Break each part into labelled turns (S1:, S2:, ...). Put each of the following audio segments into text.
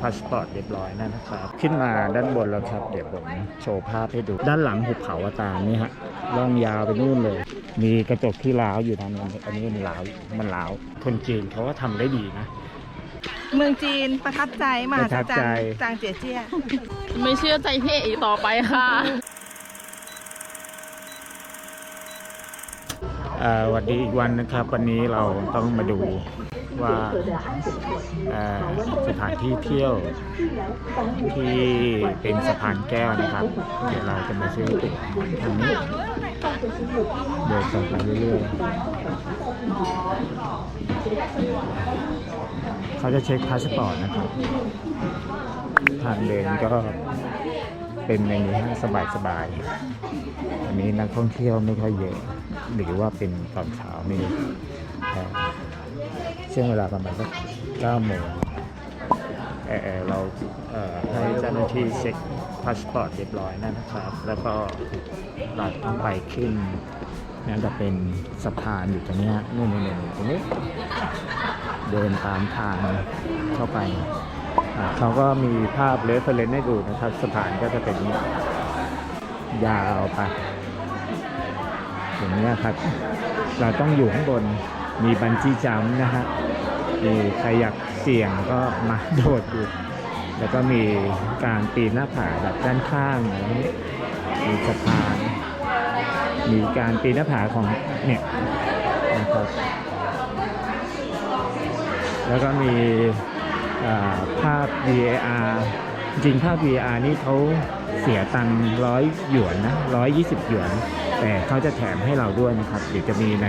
S1: พาสปอร์ตเรียบร้อยแล้วนะครับ ขึ้นมาด้านบนแล้วครับ เดี๋ยวผมโชว์ภาพให้ดู ด้านหลังหุบเขาอาตามนี่ฮะล่องยาวไปนู่นเลย มีกระจกที่ล้าวอยู่ทางนั้นอันนี้มันล้าวมันล้าวคนจีนเขาก็ทำได้ดีนะ
S2: เมืองจีนประทับใจมหา
S1: ประทับ
S2: จา
S1: ใจ
S2: รย์จางเจียเจี้ย
S3: ไม่เชื่อใจพี่เอกอีกต่อไปค่ะ
S1: เอ่อส วัสดีอีกวันนะครับ วันนี้เราต้องมาดูว่าสถานที่เที่ยวที่เป็นสะพานแก้วนะครับ เดี๋ยวเราจะมาซื้อตั๋วทางนี้เดินต่อไปเรื่อยๆเขาจะเช็คพาสปอร์ตนะครับ ทางเดินก็เป็นอย่างนี้สบายๆอันนี้นักท่องเที่ยวไม่ค่อยเยอะ หรือว่าเป็นตอนเช้าไม่รู้ช่วงเวลาประมาณสักเก้าโมงเอ่เราเให้เจ้าหน้าที่เช็คพาสปอร์ตเรียบร้อยนะครับ แล้วก็เราต้องไปขึ้นนั่นจะเป็นสะพานอยู่ตรงนี้นู่นนู่นี่ตรงนี้ เดินตามทางเข้าไปเขาก็มีภาพเรฟเฟรนซ์ให้ดูนะครับ สะพานก็จะเป็นยาวไป อย่างนี้ยครับ เราต้องอยู่ข้างบนมีบันจี้จัมนะฮะมีใครอยากเสี่ยงก็มาโดดอยู่แล้วก็มีการปีนหน้าผาแบบด้านข้างอะไรอย่างนี้มีสะพาน มีการปีนหน้าผาของเนี่ยนะครับแล้วก็มีภาพ VAR จริงภาพ VAR นี่เขา เสียตังค์ร้อยหยวนนะร้อยยี่สิบหยวน แต่เขาจะแถมให้เราด้วยนะครับ เดี๋ยวจะมีใน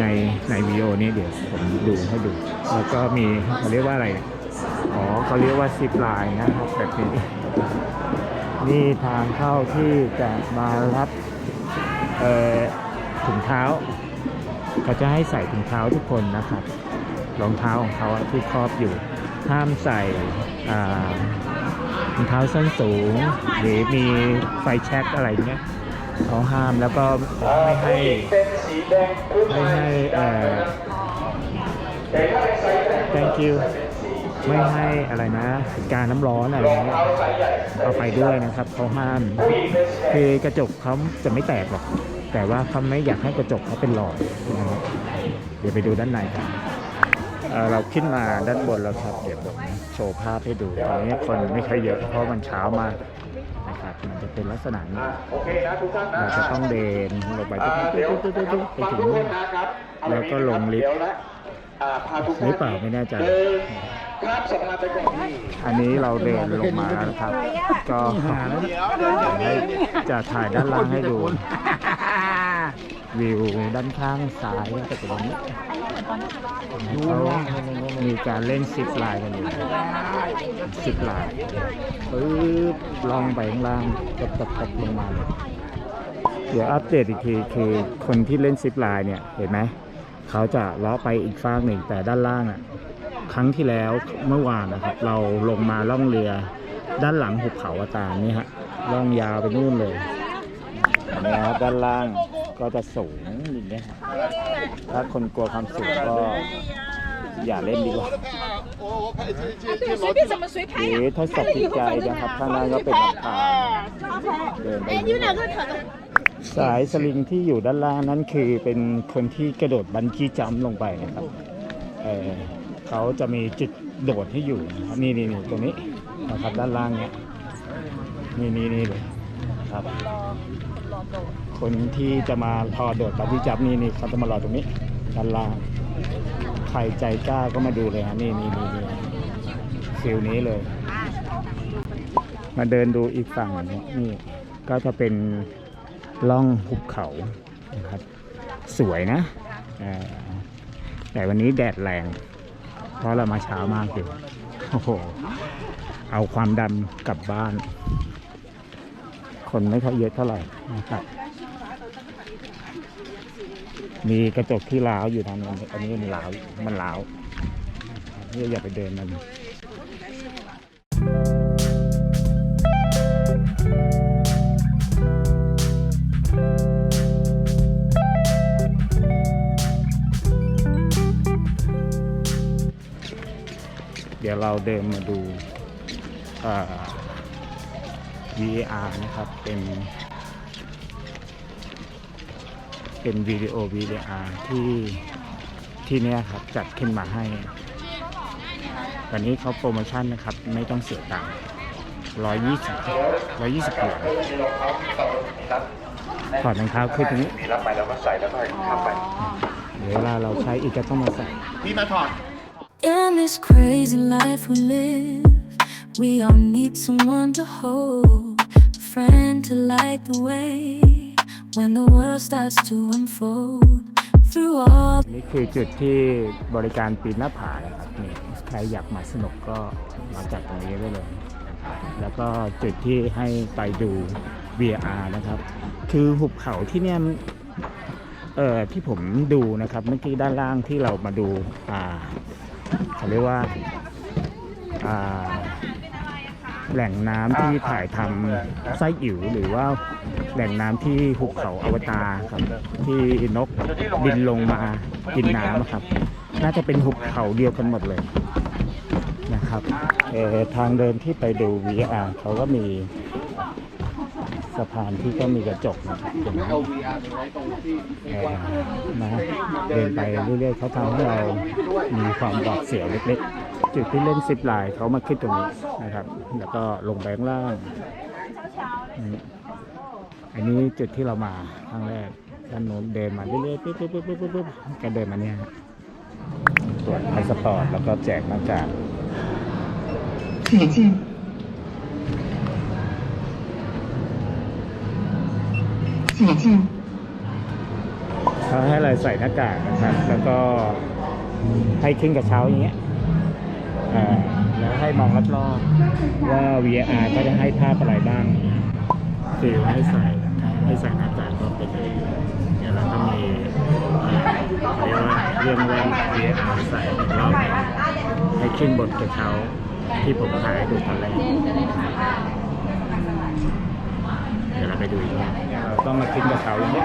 S1: ในในวิดีโอนี้เดี๋ยวผมดูให้ดู แล้วก็มีเขาเรียกว่าอะไร อ๋อเขาเรียกว่าซิปไลน์นะครับแบบนี้นี่ทางเข้าที่จะมารับเอ่อถุงเท้าเขาจะให้ใส่ถุงเท้าทุกคนนะครับรองเท้าของเขาที่ครอบอยู่ห้ามใส่อ่า รองเท้าส้นสูง หรือมีไฟแช็กอะไรเงี้ยเขาห้ามแล้วก็ไม่ให้ไม่ให้เอ่อ thank you ไม่ให้อะไรนะ การน้ำร้อนอะไรเงี้ยเอาไปด้วยนะครับเขาห้ามคือกระจกเขาจะไม่แตกหรอก แต่ว่าเขาไม่อยากให้กระจกเขาเป็นรอยนะครับเดี๋ยวไปดูด้านในกัน เอ่อเราขึ้นมาด้านบนแล้วครับ เดี๋ยวผมโชว์ภาพให้ดูตอนนี้คนไม่ค่อยเยอะเพราะมันเช้ามากนะครับมันจะเป็นลักษณะนี้
S4: โอเคนะทุกท่านนะ
S1: เราจะต้องเดินลงไป
S4: อ่า
S1: ตุ๊
S4: เดี๋ยว
S1: บตุ๊บตุ๊บตุ๊บไปถึง
S4: ขอโท
S1: นู่
S4: ษ
S1: น
S4: นะครับ
S1: แล้วก็ลงลิฟต์
S4: เดี๋ยวนะอ่าพาทุกท่าน
S1: หรือเปล่าไม่แน่ใจ
S4: เดินข้ามสะพานไปก่อนที่
S1: อันนี้เราเดินลงมาแล้วนะครับ ก็ให้จะถ่ายด้านล่างให้ดู วิวด้านข้างซ้ายก็จะเป็นอย่างนี้เขามีการเล่นซิปลน์กันอยู่ซิปลน์ปึ๊บลองไปข้างล่างตบตบตบลงมาเดี๋ยวอัปเดตอีกทีคือคนที่เล่นซิปลน์เนี่ยเห็นไหมเขาจะล้อไปอีกฟากหนึ่งแต่ด้านล่างอะครั้งที่แล้วเมื่อวานนะครับ เราลงมาล่องเรือด้านหลังหุบเขาอาตานี่ฮะล่องยาวไปนู่นเลยนี่ครับด้านล่าง ก็จะสูงอย่างเงี้ยครับถ้าคนกลัวความสูงก็อย่าเล่นดีกว่าหรือทดสอบจิตใจนะครับข้างล่างก็เป็นลำธารเดินไปเรื่อย สายสลิงที่อยู่ด้านล่างนั้นคือเป็นคนที่กระโดดบันจี้จัมป์ลงไปนะครับเอ่อเขาจะมีจุดโดดให้อยู่นะครับนี่นี่นี่ตรงนี้นะครับด้านล่างเนี้ยนี่นี่นี่เลยครับ คนที่จะมาพอโดดบันที่จับนี่นี่เขาจะมารอตรงนี้ด้านล่างใครใจกล้าก็มาดูเลยฮะนี่นี่นี่นี่ฟิลนี้เลย มาเดินดูอีกฝั่งหนึ่งนี่ก็จะเป็นล่องหุบเขานะครับ สวยนะแต่วันนี้แดดแรง เพราะเรามาเช้ามากอยู่โอ้โห เอาความดำกลับบ้าน คนไม่ค่อยเยอะเท่าไหร่นะครับ มีกระจกที่ล้าวอยู่ทางนั้นอันนี้มันล้าวมันล้าวนี่อย่าไปเดินมันเดี๋ยวเราเดินมาดูอ่อ VAR นะครับ เป็น เป็นวิดีโอ VAR ที่ที่เนี่ยครับจัดขึ้นมาให้ตอนนี้เขาโปรโมชั่นนะครับ ไม่ต้องเสียตังค์ร้อยยี่สิบร้อยยี่สิบเหรียญถอดรองเท้าขึ้นตรงนี้
S4: มีรับไปแล้วก็ใส่แล้วก็ทำไป
S1: เดี๋ยวเวลาเราใช้อีกก็ต้องมาใส่
S5: In this crazy life we live, we all need someone to hold, a friend to light the way when the world starts to unfold. Through all
S1: นี่คือจุดที่บริการปีนหน้าผานะครับนี่ใครอยากมาสนุกก็มาจากตรงนี้ได้เลย แล้วก็จุดที่ให้ไปดู VR นะครับ คือหุบเขาที่เนี่ยเอ่อที่ผมดูนะครับเมื่อกี้ด้านล่างที่เรามาดูอ่าเขาเรียกว่าอ่า แหล่งน้ำที่ถ่ายทำไส้อิ๋วหรือว่าแหล่งน้ำที่หุบเขาอวตารครับ ที่นกบินลงมากินน้ำครับ น่าจะเป็นหุบเขาเดียวกันหมดเลยนะครับเอ่อทางเดินที่ไปดู VR เขาก็มี สะพานที่ก็มีกระจกนะครับเห็นไหะเดินไปเรื่อยๆเขาทำให้เรามีความหวดเสียวเล็กๆ จุดที่เล่นสิบลายเขามาขึ้นตรงนี้นะครับ แล้วก็ลงแบข้างล่าง อันนี้จุดที่เรามาครั้งแรกด้านโนเดินมาเรื่อยๆปุ๊บปุ๊บปุ๊บปกเดินมาเนี่ยตรวจพาสปอร์ตแล้วก็แจกหน้ากาก
S6: จริง
S1: เขาให้เราใส่หน้ากากนะครับ แล้วก็ให้ขึ้นกระเช้าอย่างเงี้ยแล้วให้มองรอบๆว่า VR ก็จะให้ภาพอะไรบ้างคือให้ใส่ให้ใส่หน้ากากก็เป็นเลยเดี๋ยวเราก็มีเรียกว่าเรื่องแว่น VR ใส่รอบนะให้ขึ้นบนกระเช้าที่ผมถ่ายดูตอนแรกเดี๋ยวเราไปดูอีกรอบ ต้องมาขึ้นกระเช้าอย่างเงี้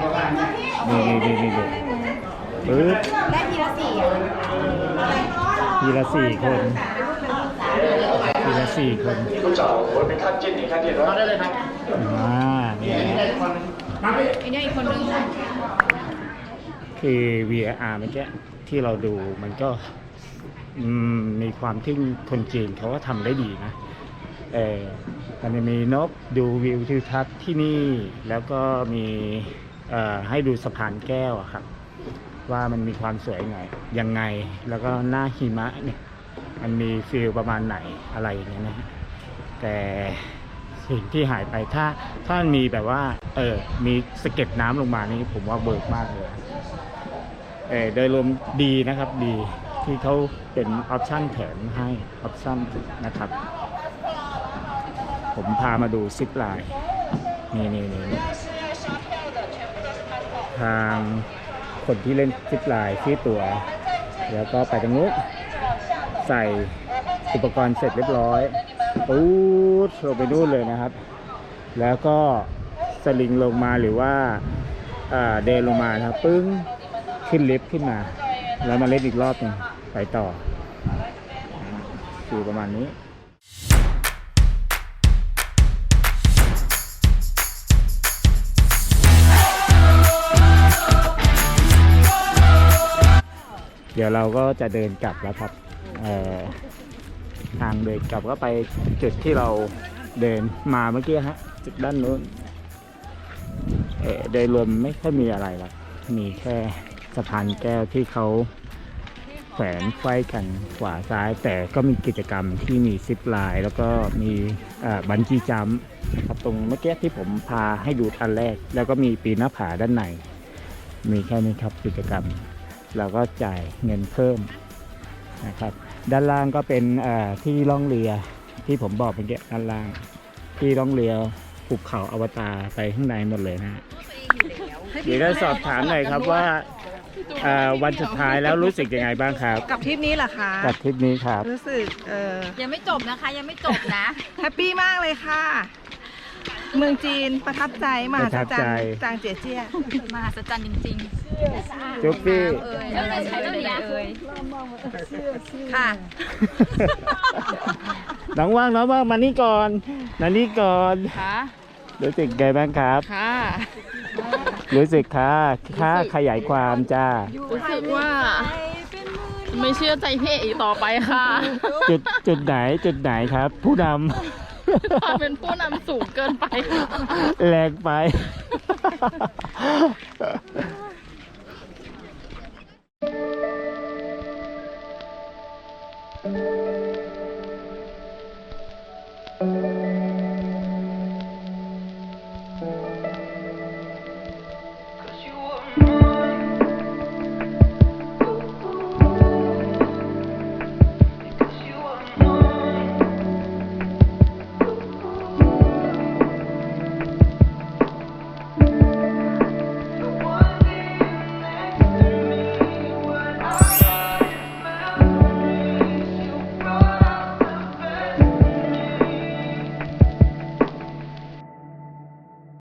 S1: นี่นี่นี่นี่นี่ปึ๊บ
S2: ได้ทีละสี่อะ
S1: ทีละสี่คนทีละสี่คน
S4: ลูกสาวคนเป็นขั้นจิ้นนี่ขั้นจิ้นแล้วได้เลยครับ
S1: อ่านี่นะ
S3: ไอ้เนี่ยอีกคนนึง
S1: คือ VR เมื่อกี้ที่เราดูมันก็มีความที่คนจีนเขาก็ทำได้ดีนะ เออมันจะมีนกดูวิวทิวทัศน์ที่นี่ แล้วก็มีให้ดูสะพานแก้วอะครับ ว่ามันมีความสวยไงยังไงแล้วก็หน้าหิมะเนี่ยมันมีฟิลประมาณไหนอะไรอย่างเงี้ยนะแต่สิ่งที่หายไปถ้าถ้ามันมีแบบว่า เออมีสะเก็ดน้ำลงมานี่ผมว่าเบิกมากเลยเออโดยรวมดีนะครับดีที่เขาเป็นออปชั่นแถมให้ออปชั่นนะครับ ผมพามาดูซิปไลน์นี่นี่นี่ทางคนที่เล่นซิปไลน์ที่ตัวแล้วก็ไปตรงนู้นใส่อุปกรณ์เสร็จเรียบร้อยปู๊ดลงไปนู่นเลยนะครับ แล้วก็สลิงลงมาหรือว่าเดินลงมานะครับปึ้งขึ้นลิฟต์ขึ้นมา แล้วมาเล่นอีกรอบหนึงไปต่อคือประมาณนี้ ดี๋ยวเราก็จะเดินกลับแล้วครับทางเดินกลับก็ไปจุดที่เราเดินมาเมื่อกี้ฮะจุดด้านนู้นเอ่อโดยรวมไม่ค่อยมีอะไรหรอกมีแค่สะพานแก้วที่เขาแขวนไขว้กันขวาซ้าย แต่ก็มีกิจกรรมที่มีซิปไลน์แล้วก็มีบันจีจัมครับตรงเมื่อกี้ที่ผมพาให้ดูทันแรก แล้วก็มีปีนหน้าผาด้านใน มีแค่นี้ครับกิจกรรม เราก็จ่ายเงินเพิ่มนะครับ ด้านล่างก็เป็นเอ่อที่ล่องเรือที่ผมบอกเมื่อกี้ด้านล่าง ที่ล่องเรือภูเขาอวตารไปข้างในหมดเลยนะฮะเดี๋ยวจะสอบถามหน่อยครับว่าเอ่อวันสุดท้ายแล้วรู้สึกยังไงบ้างครับ
S2: กับทริปนี้เหรอคะ
S1: กับคลิปนี้ครับ
S2: รู้สึกเออ
S3: ยังไม่จบนะคะยังไม่จบนะ
S2: แฮปปี้มากเลยค่ะ เมืองจีนประทับใจมหัศจรร
S1: ประทับใจ
S2: ย์จางเจียเจี้ย
S3: มหัศจรรย์จริง
S1: จุ๊บปี้
S3: ๆเอ่ยอะไรใช้ต้นยาเอ่ย
S2: ค่ะ
S1: น้องว่างน้องว่างมานี่ก่อนมานี่ก่อน
S3: ค่ะ
S1: รู้สึกไงบ้างครับ
S3: ค่ะ
S1: รู้สึกค่ะค่าขยายความจ้า
S3: รู้สึกว่าไม่เชื่อใจพี่เอกอีกต่อไปค่ะ
S1: จุดจุดไหนจุดไหนครับ ผู้น
S3: ความเป็นผู้นำสูงเกินไป
S1: แรงไป
S6: 四眼